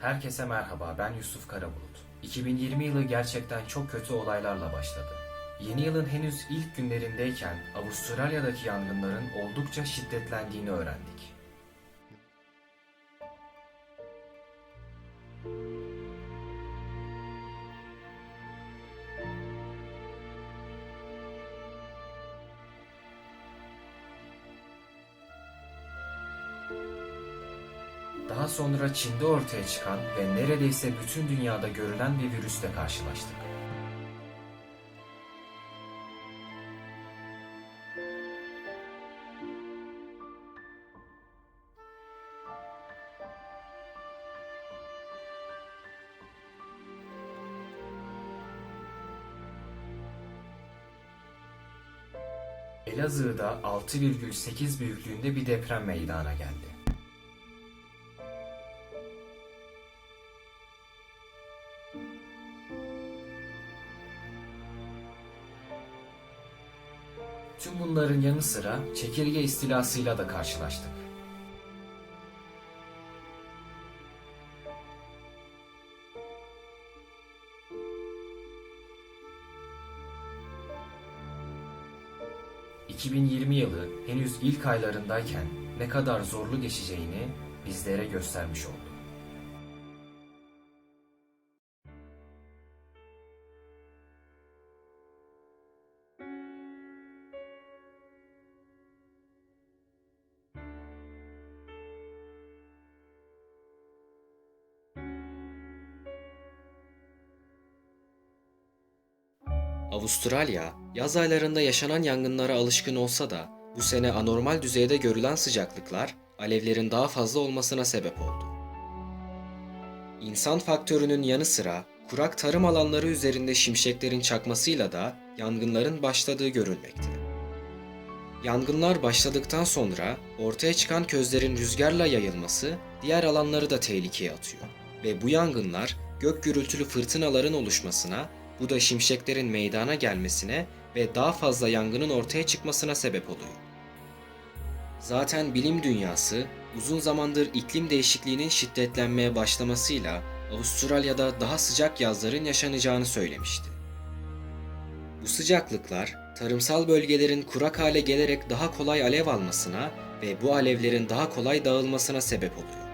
Herkese merhaba, ben Yusuf Karabulut. 2020 yılı gerçekten çok kötü olaylarla başladı. Yeni yılın henüz ilk günlerindeyken Avustralya'daki yangınların oldukça şiddetlendiğini öğrendik. Sonra Çin'de ortaya çıkan ve neredeyse bütün dünyada görülen bir virüsle karşılaştık. Elazığ'da 6,8 büyüklüğünde bir deprem meydana geldi. Yanı sıra çekirge istilasıyla da karşılaştık. ...2020 yılı henüz ilk aylarındayken ne kadar zorlu geçeceğini bizlere göstermiş oldu. Avustralya, yaz aylarında yaşanan yangınlara alışkın olsa da bu sene anormal düzeyde görülen sıcaklıklar alevlerin daha fazla olmasına sebep oldu. İnsan faktörünün yanı sıra kurak tarım alanları üzerinde şimşeklerin çakmasıyla da yangınların başladığı görülmekte. Yangınlar başladıktan sonra ortaya çıkan közlerin rüzgarla yayılması diğer alanları da tehlikeye atıyor ve bu yangınlar gök gürültülü fırtınaların oluşmasına bu da şimşeklerin meydana gelmesine ve daha fazla yangının ortaya çıkmasına sebep oluyor. Zaten bilim dünyası uzun zamandır iklim değişikliğinin şiddetlenmeye başlamasıyla Avustralya'da daha sıcak yazların yaşanacağını söylemişti. Bu sıcaklıklar tarımsal bölgelerin kurak hale gelerek daha kolay alev almasına ve bu alevlerin daha kolay dağılmasına sebep oluyor.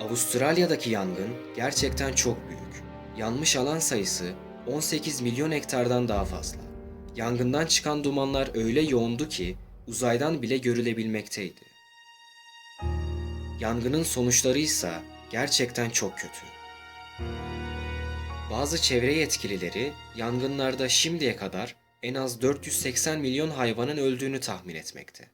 Avustralya'daki yangın gerçekten çok büyük. Yanmış alan sayısı 18 milyon hektardan daha fazla. Yangından çıkan dumanlar öyle yoğundu ki uzaydan bile görülebilmekteydi. Yangının sonuçları ise gerçekten çok kötü. Bazı çevre yetkilileri yangınlarda şimdiye kadar en az 480 milyon hayvanın öldüğünü tahmin etmekte.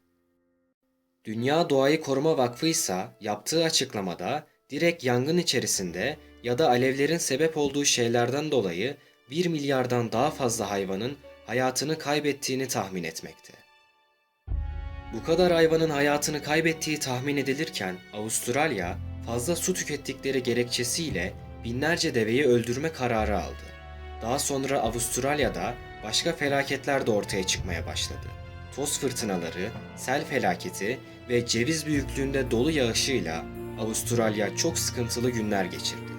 Dünya Doğayı Koruma Vakfı ise yaptığı açıklamada direkt yangın içerisinde ya da alevlerin sebep olduğu şeylerden dolayı 1 milyardan daha fazla hayvanın hayatını kaybettiğini tahmin etmekte. Bu kadar hayvanın hayatını kaybettiği tahmin edilirken Avustralya fazla su tükettikleri gerekçesiyle binlerce deveyi öldürme kararı aldı. Daha sonra Avustralya'da başka felaketler de ortaya çıkmaya başladı. Toz fırtınaları, sel felaketi ve ceviz büyüklüğünde dolu yağışıyla Avustralya çok sıkıntılı günler geçirdi.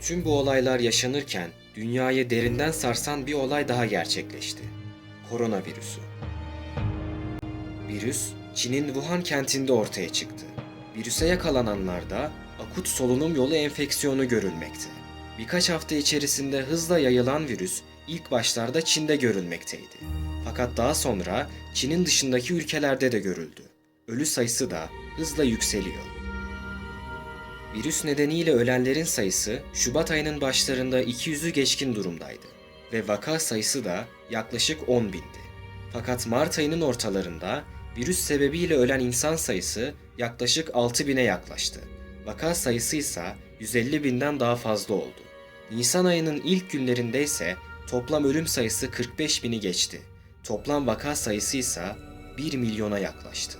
Tüm bu olaylar yaşanırken dünyayı derinden sarsan bir olay daha gerçekleşti. Koronavirüsü. Virüs, Çin'in Wuhan kentinde ortaya çıktı. Virüse yakalananlarda akut solunum yolu enfeksiyonu görülmekte. Birkaç hafta içerisinde hızla yayılan virüs ilk başlarda Çin'de görülmekteydi. Fakat daha sonra Çin'in dışındaki ülkelerde de görüldü. Ölü sayısı da hızla yükseliyor. Virüs nedeniyle ölenlerin sayısı Şubat ayının başlarında 200'ü geçkin durumdaydı ve vaka sayısı da yaklaşık 10 bindi. Fakat Mart ayının ortalarında virüs sebebiyle ölen insan sayısı yaklaşık 6 bine yaklaştı. Vaka sayısı ise 150 binden daha fazla oldu. Nisan ayının ilk günlerinde ise toplam ölüm sayısı 45 bini geçti. Toplam vaka sayısı ise 1 milyona yaklaştı.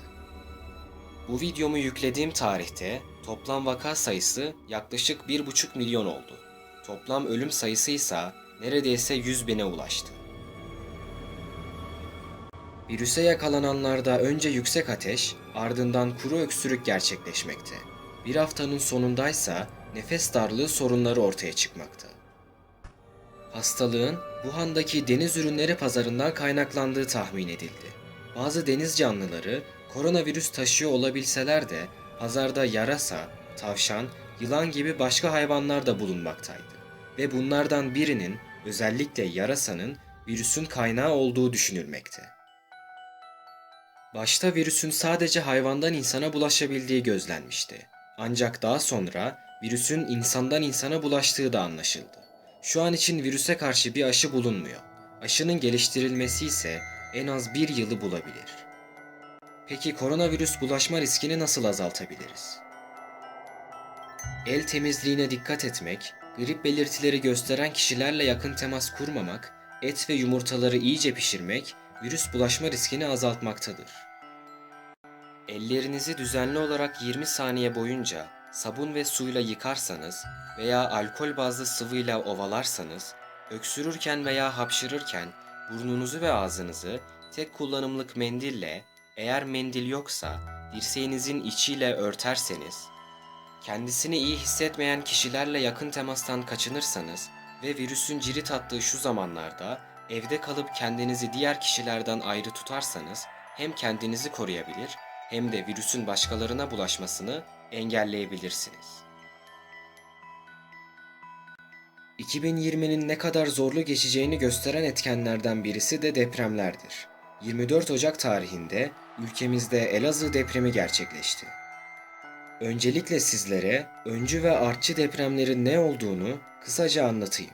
Bu videomu yüklediğim tarihte toplam vaka sayısı yaklaşık 1,5 milyon oldu. Toplam ölüm sayısı ise neredeyse 100 bine ulaştı. Virüse yakalananlarda önce yüksek ateş, ardından kuru öksürük gerçekleşmekte. Bir haftanın sonundaysa nefes darlığı sorunları ortaya çıkmakta. Hastalığın Wuhan'daki deniz ürünleri pazarından kaynaklandığı tahmin edildi. Bazı deniz canlıları koronavirüs taşıyor olabilseler de pazarda yarasa, tavşan, yılan gibi başka hayvanlar da bulunmaktaydı. Ve bunlardan birinin özellikle yarasanın virüsün kaynağı olduğu düşünülmekte. Başta virüsün sadece hayvandan insana bulaşabildiği gözlenmişti. Ancak daha sonra virüsün insandan insana bulaştığı da anlaşıldı. Şu an için virüse karşı bir aşı bulunmuyor. Aşının geliştirilmesi ise en az bir yılı bulabilir. Peki koronavirüs bulaşma riskini nasıl azaltabiliriz? El temizliğine dikkat etmek, grip belirtileri gösteren kişilerle yakın temas kurmamak, et ve yumurtaları iyice pişirmek virüs bulaşma riskini azaltmaktadır. Ellerinizi düzenli olarak 20 saniye boyunca sabun ve suyla yıkarsanız veya alkol bazlı sıvıyla ovalarsanız, öksürürken veya hapşırırken burnunuzu ve ağzınızı tek kullanımlık mendille, eğer mendil yoksa dirseğinizin içiyle örterseniz, kendisini iyi hissetmeyen kişilerle yakın temastan kaçınırsanız ve virüsün cirit attığı şu zamanlarda evde kalıp kendinizi diğer kişilerden ayrı tutarsanız hem kendinizi koruyabilir hem de virüsün başkalarına bulaşmasını engelleyebilirsiniz. 2020'nin ne kadar zorlu geçeceğini gösteren etkenlerden birisi de depremlerdir. 24 Ocak tarihinde ülkemizde Elazığ depremi gerçekleşti. Öncelikle sizlere öncü ve artçı depremlerin ne olduğunu kısaca anlatayım.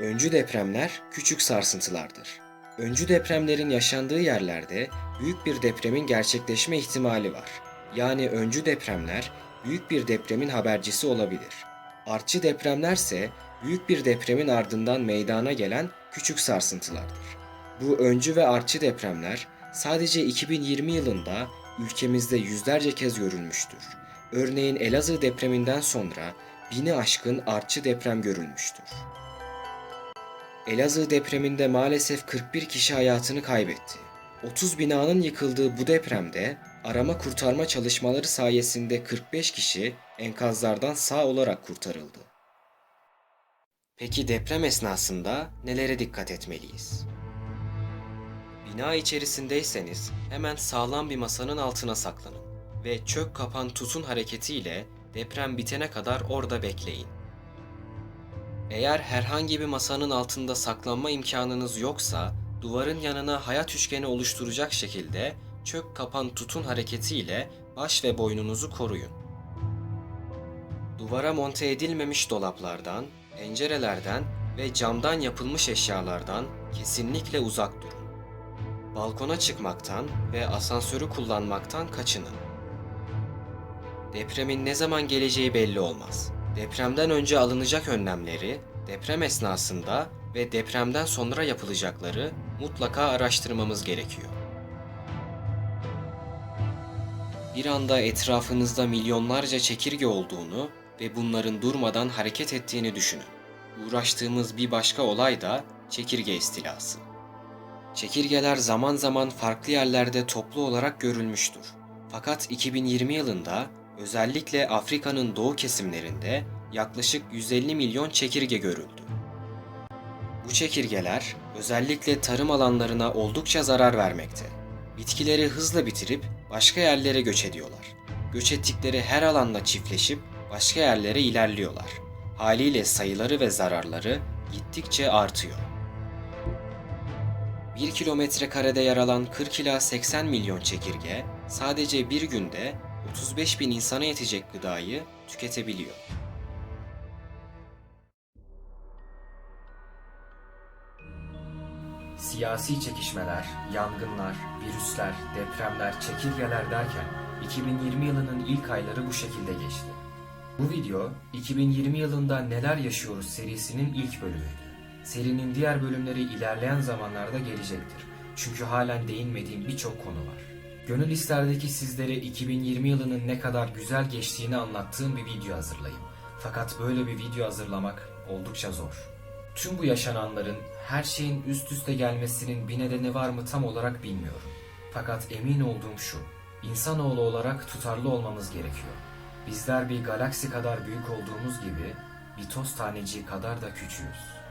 Öncü depremler küçük sarsıntılardır. Öncü depremlerin yaşandığı yerlerde büyük bir depremin gerçekleşme ihtimali var. Yani öncü depremler büyük bir depremin habercisi olabilir. Artçı depremlerse büyük bir depremin ardından meydana gelen küçük sarsıntılardır. Bu öncü ve artçı depremler sadece 2020 yılında ülkemizde yüzlerce kez görülmüştür. Örneğin Elazığ depreminden sonra bini aşkın artçı deprem görülmüştür. Elazığ depreminde maalesef 41 kişi hayatını kaybetti. 30 binanın yıkıldığı bu depremde arama kurtarma çalışmaları sayesinde 45 kişi enkazlardan sağ olarak kurtarıldı. Peki deprem esnasında nelere dikkat etmeliyiz? Bina içerisindeyseniz hemen sağlam bir masanın altına saklanın ve çök kapan tutun hareketiyle deprem bitene kadar orada bekleyin. Eğer herhangi bir masanın altında saklanma imkanınız yoksa duvarın yanına hayat üçgeni oluşturacak şekilde çök kapan tutun hareketiyle baş ve boynunuzu koruyun. Duvara monte edilmemiş dolaplardan, pencerelerden ve camdan yapılmış eşyalardan kesinlikle uzak durun. Balkona çıkmaktan ve asansörü kullanmaktan kaçının. Depremin ne zaman geleceği belli olmaz. Depremden önce alınacak önlemleri, deprem esnasında ve depremden sonra yapılacakları mutlaka araştırmamız gerekiyor. Bir anda etrafınızda milyonlarca çekirge olduğunu ve bunların durmadan hareket ettiğini düşünün. Uğraştığımız bir başka olay da çekirge istilası. Çekirgeler zaman zaman farklı yerlerde toplu olarak görülmüştür. Fakat 2020 yılında özellikle Afrika'nın doğu kesimlerinde yaklaşık 150 milyon çekirge görüldü. Bu çekirgeler özellikle tarım alanlarına oldukça zarar vermekte. Bitkileri hızla bitirip başka yerlere göç ediyorlar. Göç ettikleri her alanda çiftleşip başka yerlere ilerliyorlar. Haliyle sayıları ve zararları gittikçe artıyor. 1 kilometre karede yer alan 40 ila 80 milyon çekirge sadece bir günde 35 bin insana yetecek gıdayı tüketebiliyor. Siyasi çekişmeler, yangınlar, virüsler, depremler, çekirgeler derken 2020 yılının ilk ayları bu şekilde geçti. Bu video 2020 yılında neler yaşıyoruz serisinin ilk bölümüydü. Serinin diğer bölümleri ilerleyen zamanlarda gelecektir. Çünkü halen değinmediğim birçok konu var. Gönül isterdeki sizlere 2020 yılının ne kadar güzel geçtiğini anlattığım bir video hazırlayayım. Fakat böyle bir video hazırlamak oldukça zor. Tüm bu yaşananların her şeyin üst üste gelmesinin bir nedeni var mı tam olarak bilmiyorum. Fakat emin olduğum şu. İnsanoğlu olarak tutarlı olmamız gerekiyor. Bizler bir galaksi kadar büyük olduğumuz gibi bir toz taneciği kadar da küçüğüz.